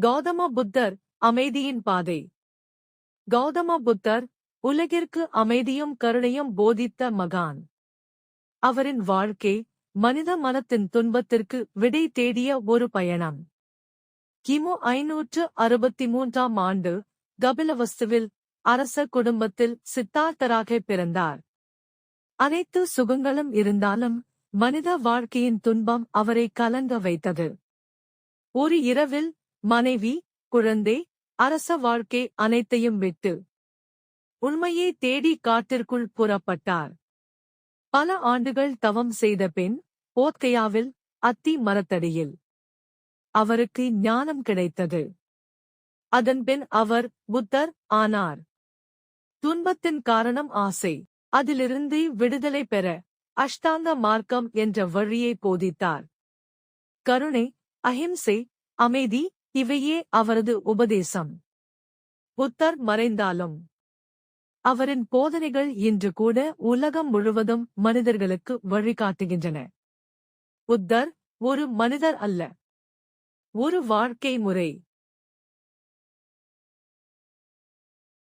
கௌதம புத்தர் அமைதியின் பாதை. கௌதம புத்தர் உலகிற்கு அமைதியும் கருணையும் போதித்த மகான். அவரின் வாழ்க்கை மனித மனத்தின் துன்பத்திற்கு விடை தேடிய ஒரு பயணம். கிமு ஐநூற்று அறுபத்தி மூன்றாம் ஆண்டு கபிலவஸ்துவில் அரச குடும்பத்தில் சித்தார்த்தராக பிறந்தார். அனைத்து சுகங்களும் இருந்தாலும் மனித வாழ்க்கையின் துன்பம் அவரை கலங்க வைத்தது. ஒரு இரவில் மனைவி குழந்தை அரச வாழ்க்கை அனைத்தையும் விட்டு உண்மையை தேடி காட்டிற்குள் புறப்பட்டார். பல ஆண்டுகள் தவம் செய்த பின் போத்கையாவில் அத்தி மரத்தடியில் அவருக்கு ஞானம் கிடைத்தது. அதன்பின் அவர் புத்தர் ஆனார். துன்பத்தின் காரணம் ஆசை. அதிலிருந்து விடுதலை பெற அஷ்டாங்க மார்க்கம் என்ற வழியை போதித்தார். கருணை அஹிம்சை அமைதி இவையே அவரது உபதேசம். புத்தர் மறைந்தாலும் அவரின் போதனைகள் இன்று கூட உலகம் முழுவதும் மனிதர்களுக்கு வழிகாட்டுகின்றன. புத்தர் ஒரு மனிதர் அல்ல. ஒரு வாழ்க்கை முறை.